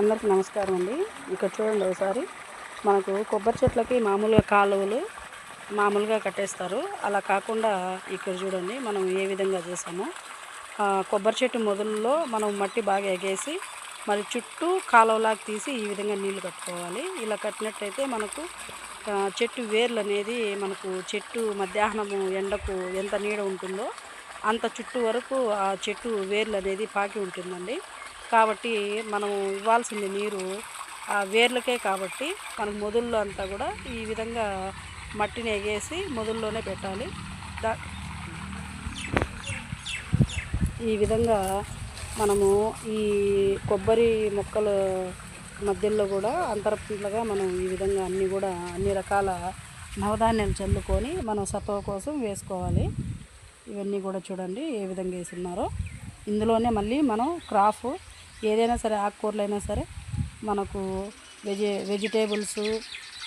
అందరికీ నమస్కారం అండి. ఇక్కడ చూడండి ఒకసారి. మనకు కొబ్బరి చెట్లకి మామూలుగా కాలువలు మామూలుగా కట్టేస్తారు. అలా కాకుండా ఇక్కడ చూడండి మనం ఏ విధంగా చేసామో. కొబ్బరి చెట్టు మొదల్లో మనం మట్టి బాగా ఎగేసి మరి చుట్టూ కాలువలాగా తీసి ఈ విధంగా నీళ్ళు కట్టుకోవాలి. ఇలా కట్టినట్టయితే మనకు చెట్టు వేర్లు అనేది మనకు చెట్టు మధ్యాహ్నము ఎండకు ఎంత నీడ ఉంటుందో అంత చుట్టూ వరకు ఆ చెట్టు వేర్లు అనేది పాకి ఉంటుందండి. కాబట్టి మనం ఇవ్వాల్సింది నీరు ఆ వేర్లకే కాబట్టి మనకు మొదల్లో అంతా కూడా ఈ విధంగా మట్టిని ఎగేసి మొదల్లోనే పెట్టాలి. ఈ విధంగా మనము ఈ కొబ్బరి మొక్కల మధ్యలో కూడా అంతరపుగా మనం ఈ విధంగా అన్నీ కూడా అన్ని రకాల నవధాన్యాలు చల్లుకొని మనం సత్వ కోసం వేసుకోవాలి. ఇవన్నీ కూడా చూడండి ఏ విధంగా వేసున్నారో ఇందులోనే మళ్ళీ మనం క్రాఫ్ ఏదైనా సరే ఆకుకూరలైనా సరే మనకు వెజి వెజిటేబుల్స్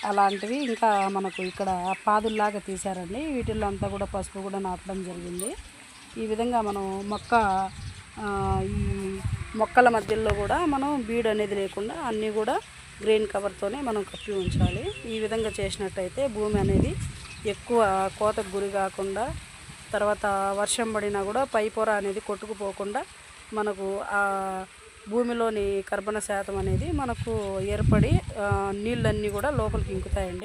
అలాంటివి ఇంకా మనకు ఇక్కడ పాదుల్లాగా తీశారండి. వీటిల్లో అంతా కూడా పసుపు కూడా నాటడం జరిగింది. ఈ విధంగా మనం మొక్క ఈ మొక్కల మధ్యలో కూడా మనం బీడ్ అనేది లేకుండా అన్నీ కూడా గ్రీన్ కవర్తోనే మనం కప్పి ఉంచాలి. ఈ విధంగా చేసినట్టయితే భూమి అనేది ఎక్కువ కోతకు గురి కాకుండా తర్వాత వర్షం పడినా కూడా పై పొర అనేది కొట్టుకుపోకుండా మనకు ఆ భూమిలోని కర్బన శాతం అనేది మనకు ఏర్పడి ఆ, నీళ్ళన్నీ కూడా లోపలికి ఇంకుతాయండి.